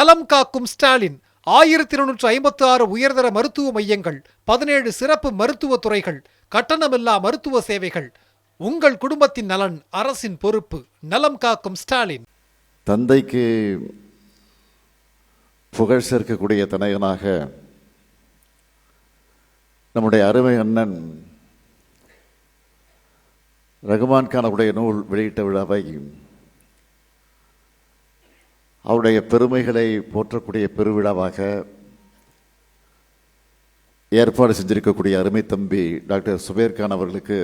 நலம் காக்கும் ஸ்டாலின். ஆயிரத்தி இருநூற்று ஐம்பத்தி ஆறு உயர்தர மருத்துவ மையங்கள் பதினேழு சிறப்பு மருத்துவ துறைகள் கட்டணமில்லா மருத்துவ சேவைகள். உங்கள் குடும்பத்தின் நலன் அரசின் பொறுப்பு. நலம் காக்கும் ஸ்டாலின். தந்தைக்கு புகழ் சேர்க்கக்கூடிய தனையனாக நம்முடைய அருமை அண்ணன் ரகுமான் கானவுடைய நூல் வெளியிட்ட விழாவை அவருடைய பெருமைகளை போற்றக்கூடிய பெருவிழாவாக ஏற்பாடு செஞ்சிருக்கக்கூடிய அருமை தம்பி டாக்டர் சுபேர் கான் அவர்களுக்கு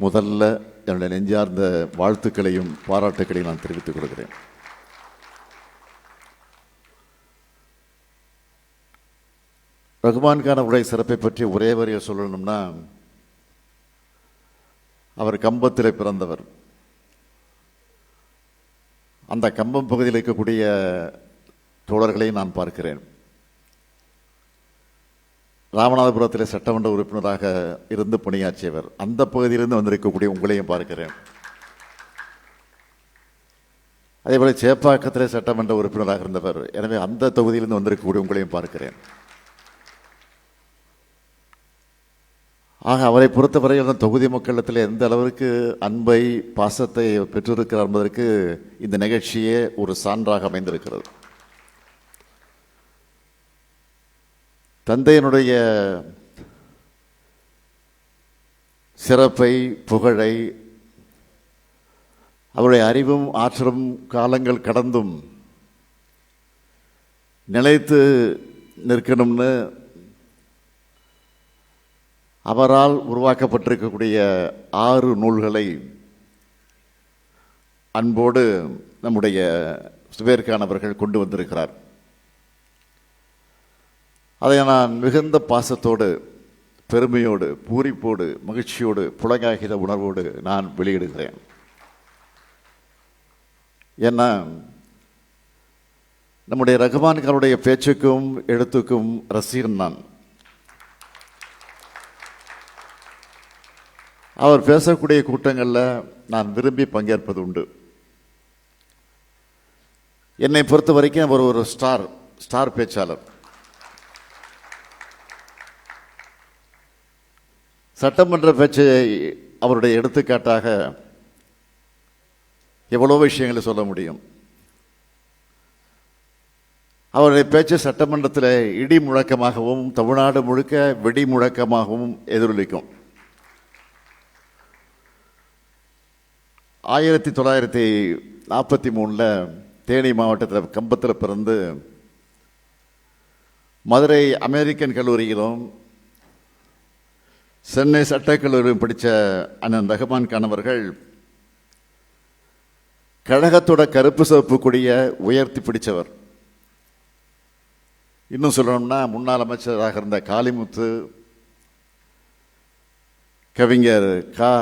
முதல்ல என்னுடைய நெஞ்சார்ந்த வாழ்த்துக்களையும் பாராட்டுக்களையும் நான் தெரிவித்துக் கொள்கிறேன். ரகுமான் கான் அவருடைய சிறப்பை பற்றி ஒரே வரியை சொல்லணும்னா அவர் கம்பத்தில் பிறந்தவர். அந்த கம்பம் பகுதியில் இருக்கக்கூடிய தோழர்களை நான் பார்க்கிறேன். ராமநாதபுரத்தில் சட்டமன்ற உறுப்பினராக இருந்து பணியாற்றியவர் அந்த பகுதியிலிருந்து வந்திருக்கக்கூடிய உங்களையும் பார்க்கிறேன். அதேபோல் சேப்பாக்கத்தில் சட்டமன்ற உறுப்பினராக இருந்தவர் எனவே அந்த தொகுதியிலிருந்து வந்திருக்கக்கூடிய உங்களையும் பார்க்கிறேன். ஆக அவரை பொறுத்தவரையில் தொகுதி மக்களிடத்தில் எந்த அளவிற்கு அன்பை பாசத்தை பெற்றிருக்கிறார் என்பதற்கு இந்த நிகழ்ச்சியே ஒரு சான்றாக அமைந்திருக்கிறது. தந்தையினுடைய சிறப்பை புகழை அவருடைய அறிவும் ஆற்றலும் காலங்கள் கடந்தும் நிலைத்து நிற்கணும்னு அவரால் உருவாக்கப்பட்டிருக்கக்கூடிய ஆறு நூல்களை அன்போடு நம்முடைய சுபேர்கான் அவர்கள் கொண்டு வந்திருக்கிறார். அதை நான் மிகுந்த பாசத்தோடு பெருமையோடு பூரிப்போடு மகிழ்ச்சியோடு புலங்காகிற உணர்வோடு நான் வெளியிடுகிறேன். ஏன்னா நம்முடைய ரகுமான்காருடைய பேச்சுக்கும் எழுத்துக்கும் ரசிகன் நான் அவர் பேசக்கூடிய கூட்டங்களில் நான் விரும்பி பங்கேற்பது உண்டு. என்னை பொறுத்த வரைக்கும் அவர் ஒரு ஸ்டார் ஸ்டார் பேச்சாளர். சட்டமன்ற பேச்சை அவருடைய எடுத்துக்காட்டாக எவ்வளோ விஷயங்களை சொல்ல முடியும். அவருடைய பேச்சு சட்டமன்றத்தில் இடி முழக்கமாகவும் தமிழ்நாடு முழுக்க வெடி முழக்கமாகவும் எதிரொலிக்கும். ஆயிரத்தி தொள்ளாயிரத்தி நாற்பத்தி மூணில் தேனி மாவட்டத்தில் கம்பத்தில் பிறந்து மதுரை அமெரிக்கன் கல்லூரியிலும் சென்னை சட்டக்கல்லூரியும் படித்த அண்ணன் ரஹ்மான் கான் அவர்கள் கழகத்தோட கருப்பு சிவப்பு கொடிய உயர்த்தி பிடித்தவர் இன்னும் சொல்லணும்னா முன்னாள் அமைச்சராக இருந்த காளிமுத்து கவிஞர் கா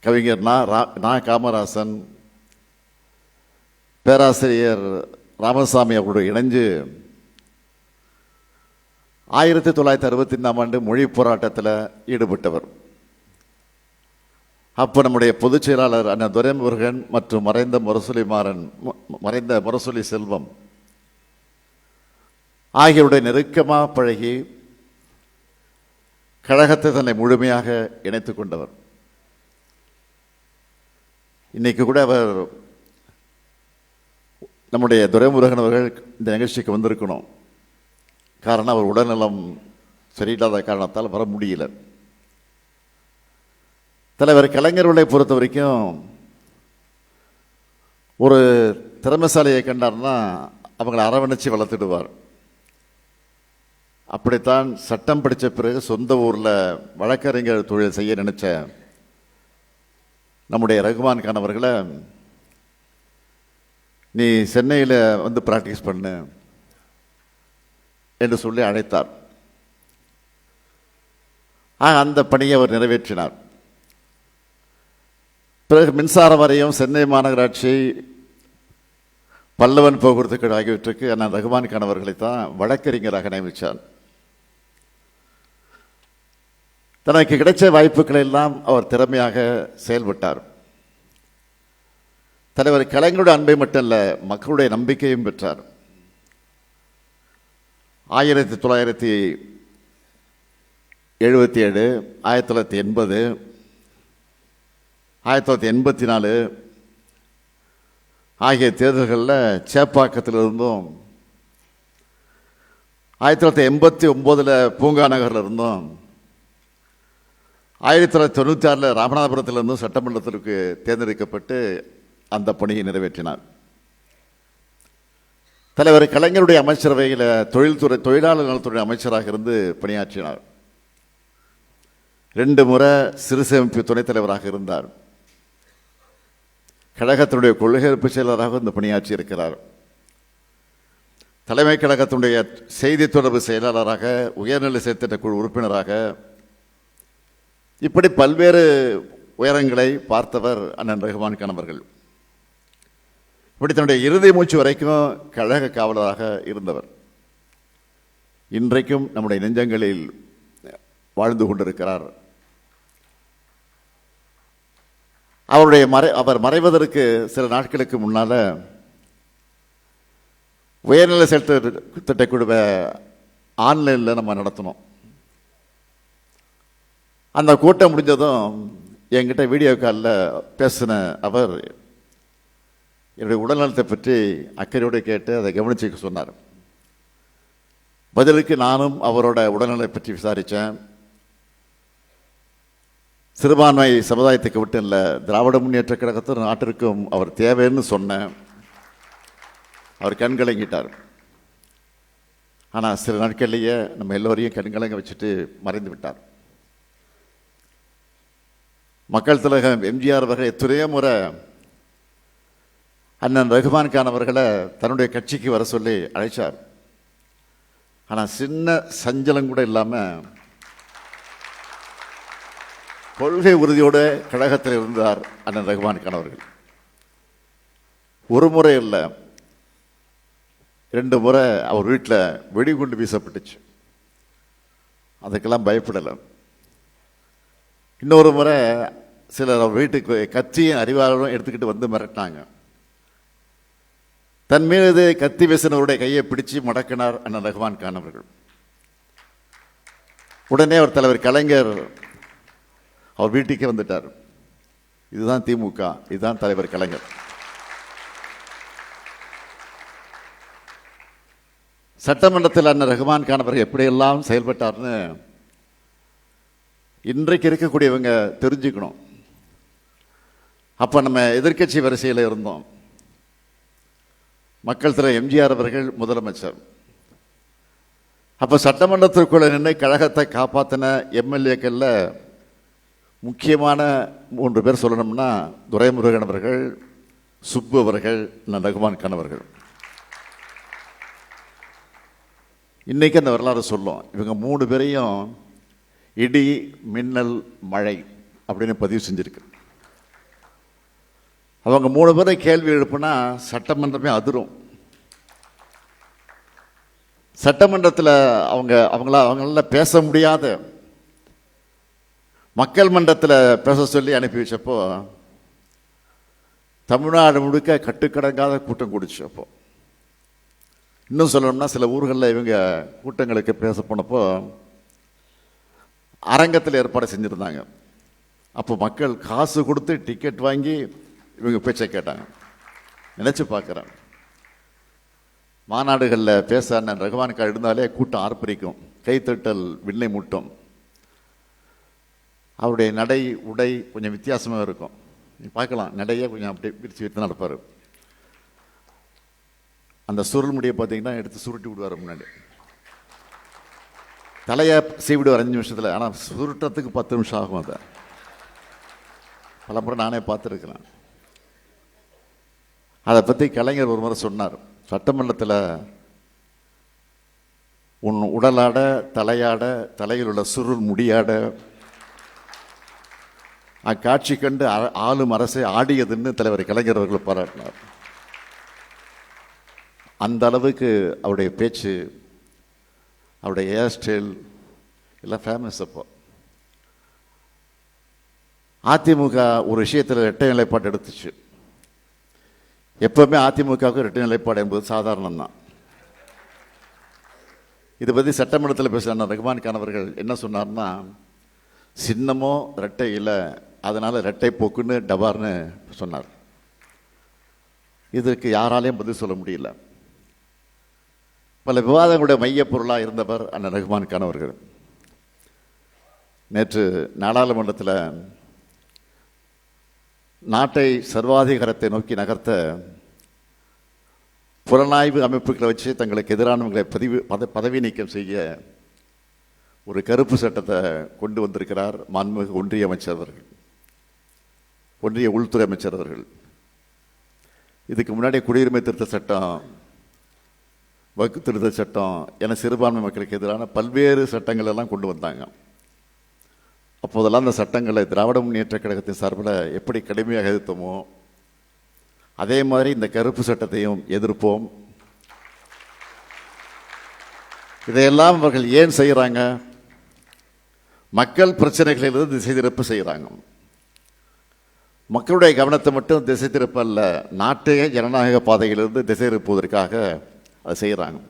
கவிஞர் நா ரா- நா காமராசன் பேராசிரியர் ராமசாமி அவர்களோடு இணைஞ்சு ஆயிரத்தி தொள்ளாயிரத்தி அறுபத்தி ஐந்தாம் ஆண்டு மொழி போராட்டத்தில் ஈடுபட்டவர். அப்போ நம்முடைய பொதுச் செயலாளர் அண்ணன் துரைமுருகன் மற்றும் மறைந்த முரசொலி மாறன் மறைந்த முரசொலி செல்வம் ஆகியோருடைய நெருக்கமாக பழகி கழகத்தை தன்னை முழுமையாக இணைத்துக் கொண்டவர். இன்றைக்கு கூட அவர் நம்முடைய துரைமுருகன் அவர்கள் இந்த நிகழ்ச்சிக்கு வந்திருக்கணும். காரணம் அவர் உடல்நலம் சரியில்லாத காரணத்தால் வர முடியல. தலைவர் கலைஞர்களை பொறுத்த வரைக்கும் ஒரு திறமைசாலியை கண்டார்னா அவங்களை அரவணைச்சி வளர்த்துடுவார். அப்படித்தான் சட்டம் படித்த பிறகு சொந்த ஊரில் வழக்கறிஞர் தொழில் செய்ய நினச்ச நம்முடைய ரகுமான் கான் அவர்களை நீ சென்னையில் வந்து ப்ராக்டிஸ் பண்ணு என்று சொல்லி அழைத்தார். ஆக அந்த பணியை அவர் நிறைவேற்றினார். பிறகு மின்சார வாரியம் சென்னை மாநகராட்சி பல்லவன் போக்குவரத்துக்கள் ஆகியவற்றுக்கு நான் ரகுமான் கான் அவர்களை தான் வழக்கறிஞராக நியமித்தார் தனக்கு கிடைச்ச வாய்ப்புகளை எல்லாம் அவர் திறமையாக செயல்பட்டார். தலைவர் கலைஞருடைய அன்பை மட்டும் இல்ல மக்களுடைய நம்பிக்கையும் பெற்றார். ஆயிரத்தி தொள்ளாயிரத்தி எழுபத்தி ஏழு ஆயிரத்தி தொள்ளாயிரத்தி எண்பது ஆயிரத்தி தொள்ளாயிரத்தி எண்பத்தி நாலு ஆகிய தேர்தல்களில் சேப்பாக்கத்தில் இருந்தும் ஆயிரத்தி தொள்ளாயிரத்தி எண்பத்தி ஒம்போதில் பூங்கா நகரில் இருந்தும் ஆயிரத்தி தொள்ளாயிரத்தி தொண்ணூற்றி ஆறில் ராமநாதபுரத்திலிருந்தும் சட்டமன்றத்திற்கு தேர்ந்தெடுக்கப்பட்டு அந்த பணியை நிறைவேற்றினார். தலைவர் கலைஞருடைய அமைச்சரவையில் தொழில்துறை தொழிலாளர் நலத்துறை அமைச்சராக இருந்து பணியாற்றினார். ரெண்டு முறை சிறுசேமிப்பு துணைத் தலைவராக இருந்தார். கழகத்தினுடைய கொள்கையேற்பு செயலராக இந்த பணியாற்றி இருக்கிறார். தலைமை கழகத்தினுடைய செய்தி தொடர்பு செயலாளராக உயர்நிலை செயற்திட்ட குழு உறுப்பினராக இப்படி பல்வேறு உயரங்களை பார்த்தவர் அண்ணன் ரஹ்மான் கணவர்கள் இப்படி தன்னுடைய இறுதி மூச்சு வரைக்கும் கழக காவலராக இருந்தவர். இன்றைக்கும் நம்முடைய நெஞ்சங்களில் வாழ்ந்து கொண்டிருக்கிறார். அவருடைய மறை அவர் மறைவதற்கு சில நாட்களுக்கு முன்னால் உயர்நிலை செயல் திட்டக்குழுவை ஆன்லைனில் நம்ம நடத்தினோம். அந்த கூட்டம் முடிஞ்சதும் என்கிட்ட வீடியோ காலில் பேசின அவர் என்னுடைய உடல்நலத்தை பற்றி அக்கறையோடு கேட்டு அதை கவனிச்சுக்க சொன்னார். பதிலுக்கு நானும் அவரோட உடல்நலத்தை பற்றி விசாரித்தேன் சிறுபான்மை சமுதாயத்துக்கு விட்டு இல்லை திராவிட முன்னேற்ற கழகத்தின் நாட்டிற்கும் அவர் தேவைன்னு சொன்னேன். அவர் கண்கலங்கிட்டார் ஆனால் சில நாட்கள்லேயே நம்ம எல்லோரையும் கண்கலங்க வச்சுட்டு மறைந்து விட்டார். மக்கள் திலகம் எம்ஜிஆர் அவர்கள் எத்தனையோ முறை அண்ணன் ரகுமான் கான் அவர்களை தன்னுடைய கட்சிக்கு வர சொல்லி அழைச்சார். ஆனால் சின்ன சஞ்சலம் கூட இல்லாமல் கொள்கை உறுதியோடு கழகத்தில் இருந்தார் அண்ணன் ரகுமான் கான் அவர்கள். ஒரு முறை இல்லை ரெண்டு முறை அவர் வீட்டில் வெடிகுண்டு வீசப்பட்டுச்சு. அதுக்கெல்லாம் பயப்படலை. இன்னொரு முறை சிலர் அவர் வீட்டுக்கு கத்தியும் அறிவாளரும் எடுத்துக்கிட்டு வந்து மிரட்டினாங்க. தன் மீது கத்தி வீசினவருடைய கையை பிடிச்சு மடக்கினார் அண்ணன் ரஹ்மான் கான் அவர்கள். உடனே அவர் தலைவர் கலைஞர் அவர் வீட்டுக்கே வந்துட்டார். இதுதான் திமுக இதுதான் தலைவர் கலைஞர். சட்டமன்றத்தில் அண்ணன் ரஹ்மான் கான் அவர்கள் எப்படியெல்லாம் செயல்பட்டார்னு இன்றைக்கு இருக்கக்கூடியவங்க தெரிஞ்சுக்கணும். அப்போ நம்ம எதிர்க்கட்சி வரிசையில் இருந்தோம். மக்கள் திரு எம்ஜிஆர் அவர்கள் முதலமைச்சர். அப்போ சட்டமன்றத்திற்குள்ளே நின்று கழகத்தை காப்பாற்றின எம்எல்ஏக்களில் முக்கியமான மூன்று பேர் சொல்லணும்னா துரைமுருகன் அவர்கள் சுப்பு அவர்கள் அண்ணன் ரகுமான் கான் அந்த வரலாறு சொல்லும். இவங்க மூணு பேரையும் இடி மின்னல் மழை அப்படின்னு பதிவு செஞ்சுருக்கு. அவங்க மூணு பேரை கேள்வி எழுப்புனா சட்டமன்றமே அதிரும். சட்டமன்றத்தில் அவங்க அவங்கள அவங்களால பேச முடியாத மக்கள் மன்றத்தில் பேச சொல்லி அனுப்பி வச்சப்போ தமிழ்நாடு முழுக்க கட்டுக்கடங்காத கூட்டம் குடிச்சப்போ இன்னும் சொல்லணும்னா சில ஊர்களில் இவங்க கூட்டங்களுக்கு பேச போனப்போ அரங்கத்தில் ஏற்பாடு செஞ்சுருந்தாங்க. அப்போ மக்கள் காசு கொடுத்து டிக்கெட் வாங்கி இவங்க பேச்சை கேட்டாங்க. நினச்சி பார்க்குறேன். மாநாடுகளில் பேச அண்ணன் இருந்தாலே கூட்டம் ஆர்ப்பரிக்கும். கைத்தட்டல் விண்ணை முட்டும். அவருடைய நடை உடை கொஞ்சம் வித்தியாசமாக இருக்கும். நீ பார்க்கலாம். நடையே கொஞ்சம் அப்படியே பிரித்து விரித்து நடப்பார். அந்த சுருள் முடியை பார்த்தீங்கன்னா எடுத்து சுருட்டி விடுவார் முன்னாடி. தலையை செய்விடுவார் அஞ்சு நிமிஷத்தில். ஆனால் சுருட்டத்துக்கு பத்து நிமிஷம் ஆகும் அதை. பலமுறை நானே பார்த்துருக்குறேன். அதை பற்றி கலைஞர் ஒரு முறை சொன்னார். சட்டமன்றத்தில் உன் உடலாட தலையாட தலையில் உள்ள சுருள் முடியாட அக்காட்சி கண்டு அ- ஆளும் அரசை ஆடியதுன்னு தலைவர் கலைஞர் அவர்கள் பாராட்டினார். அந்த அளவுக்கு அவருடைய பேச்சு அவருடைய ஹேர் ஸ்டைல் எல்லாம் ஃபேமஸ் அப்போ. அதிமுக ஒரு விஷயத்தில் இரட்டை நிலைப்பாட்டு எடுத்துச்சு. எப்பவுமே அதிமுகவுக்கு ரெட்டு நிலைப்பாடு என்பது சாதாரணம் தான் இதை பற்றி சட்டமன்றத்தில் பேசுகிற ரகுமான் கணவர்கள் என்ன சொன்னார்னா சின்னமோ ரெட்டை இல்லை அதனால் ரெட்டை போக்குன்னு டபார்னு சொன்னார். இதற்கு யாராலையும் பதில் சொல்ல முடியல. பல விவாதங்களுடைய மையப் பொருளாக இருந்தவர் அண்ணன் ரகுமான் கணவர்கள் நேற்று நாடாளுமன்றத்தில் நாட்டை சர்வாதிகாரத்தை நோக்கி நகர்த்த புலனாய்வு அமைப்புகளை வச்சு தங்களுக்கு எதிரானவங்களை பதிவு பத பதவி நீக்கம் செய்ய ஒரு கருப்பு சட்டத்தை கொண்டு வந்திருக்கிறார் மாண்புமிகு ஒன்றிய அமைச்சர் அவர்கள். ஒன்றிய உள்துறை அமைச்சர் அவர்கள். இதுக்கு முன்னாடி குடியுரிமை திருத்த சட்டம் வக்கு திருத்த சட்டம் என சிறுபான்மை மக்களுக்கு எதிரான பல்வேறு சட்டங்கள் எல்லாம் கொண்டு வந்தாங்க. அப்போதெல்லாம் அந்த சட்டங்களை திராவிட முன்னேற்ற கழகத்தின் சார்பில் எப்படி கடுமையாக எதிர்த்தோமோ அதே மாதிரி இந்த கருப்பு சட்டத்தையும் எதிர்ப்போம். இதையெல்லாம் அவர்கள் ஏன் செய்கிறாங்க மக்கள் பிரச்சனைகளிலிருந்து திசை திருப்பு செய்கிறாங்க மக்களுடைய கவனத்தை மட்டும் திசை திருப்ப அல்ல நாட்டைய ஜனநாயக பாதையிலிருந்து திசை திருப்புவதற்காக அதை செய்கிறாங்க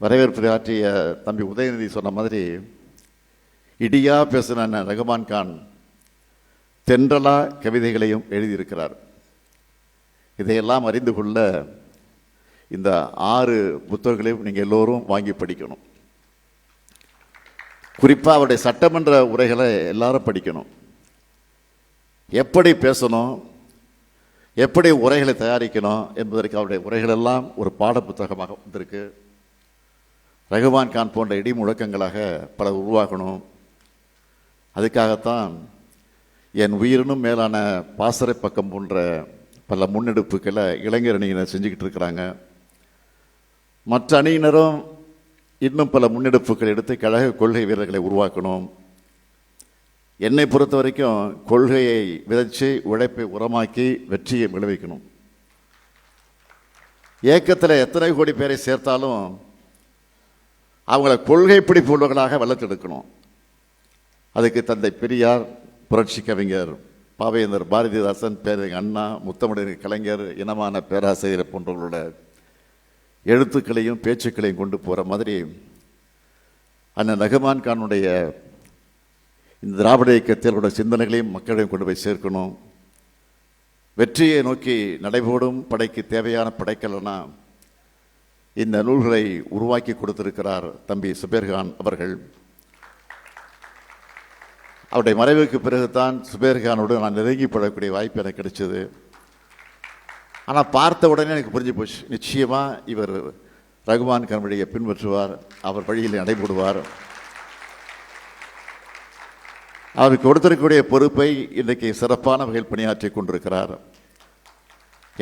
வரவேற்பு ஆற்றிய தம்பி உதயநிதி சொன்ன மாதிரி இடியா பேசின ரகுமான் கான் தென்றலா கவிதைகளையும் எழுதியிருக்கிறார். இதையெல்லாம் அறிந்து கொள்ள இந்த ஆறு புத்தகங்களையும் நீங்கள் எல்லோரும் வாங்கி படிக்கணும். குறிப்பாக அவருடைய சட்டமன்ற உரைகளை எல்லாரும் படிக்கணும். எப்படி பேசணும் எப்படி உரைகளை தயாரிக்கணும் என்பதற்கு அவருடைய உரைகளெல்லாம் ஒரு பாட புத்தகமாக வந்திருக்கு. ரகுமான் கான் போன்ற இடி முழக்கங்களாக பல உருவாகணும். அதுக்காகத்தான் என் உயிரினும் மேலான பாசறை பக்கம் போன்ற பல முன்னெடுப்புகளை இளைஞர் அணியினர் செஞ்சுக்கிட்டு இருக்கிறாங்க. மற்ற அணியினரும் இன்னும் பல முன்னெடுப்புகள் எடுத்து கழக கொள்கை வீரர்களை உருவாக்கணும். என்னை பொறுத்த வரைக்கும் கொள்கையை விதைச்சு உழைப்பை உரமாக்கி வெற்றியை விளைவிக்கணும். ஏக்கத்தில் எத்தனை கோடி பேரை சேர்த்தாலும் அவங்கள கொள்கை பிடிப்பு உள்ளவர்களாக வளர்த்தெடுக்கணும். அதுக்கு தந்தை பெரியார் புரட்சி கவிஞர் பாவேந்தர் பாரதிதாசன் பேரறிஞர் அண்ணா முத்தமிழர் கலைஞர் இனமான பேராசிரியர் போன்றவர்களோட எழுத்துக்களையும் பேச்சுக்களையும் கொண்டு போகிற மாதிரி அண்ணன் ரகுமான் கானுடைய இந்த திராவிட இயக்கத்திலோட சிந்தனைகளையும் மக்களையும் கொண்டு போய் சேர்க்கணும். வெற்றியை நோக்கி நடைபோடும் படைக்கு தேவையான படைக்கலனா இந்த நூல்களை உருவாக்கி கொடுத்திருக்கிறார் தம்பி சுபேர்கான் அவர்கள். அவருடைய மறைவுக்கு பிறகுதான் சுபேர்கானோடு நான் நெருங்கி படக்கூடிய வாய்ப்பு எனக்கு கிடைச்சது. ஆனால் பார்த்த உடனே எனக்கு புரிஞ்சு போச்சு. நிச்சயமாக இவர் ரகுமான் கான் வழியை பின்பற்றுவார் அவர் வழியில் நடைபெறுவார். அவருக்கு கொடுத்திருக்கக்கூடிய பொறுப்பை இன்றைக்கு சிறப்பான வகையில் பணியாற்றி கொண்டிருக்கிறார்.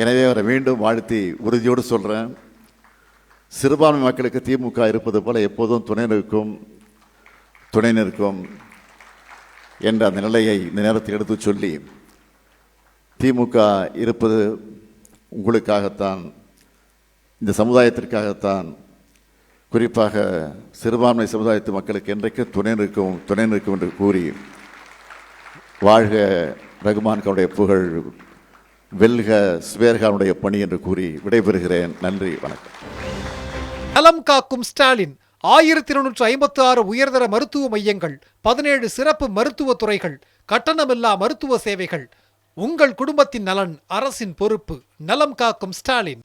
எனவே அவரை மீண்டும் வாழ்த்தி உறுதியோடு சொல்கிறேன் சிறுபான்மை மக்களுக்கு திமுக இருப்பது போல எப்போதும் துணை நிற்கும் துணை நிற்கும். என்ற அந்த நிலையை இந்த நேரத்தில் எடுத்து சொல்லி திமுக இருப்பது உங்களுக்காகத்தான் இந்த சமுதாயத்திற்காகத்தான். குறிப்பாக சிறுபான்மை சமுதாயத்து மக்களுக்கு என்றைக்கு துணை நிற்கும் துணை நிற்கும் என்று கூறி வாழ்க ரகுமான் கானுடைய புகழ் வெல்க ஸ்வேர்கானுடைய பணி என்று கூறி விடைபெறுகிறேன். நன்றி வணக்கம். நலம் காக்கும் ஸ்டாலின் ஆயிரத்தி இருநூற்று ஐம்பத்தி ஆறு உயர்தர மருத்துவ மையங்கள் பதினேழு சிறப்பு மருத்துவ துறைகள் கட்டணமில்லா மருத்துவ சேவைகள். உங்கள் குடும்பத்தின் நலன் அரசின் பொறுப்பு. நலம் காக்கும் ஸ்டாலின்.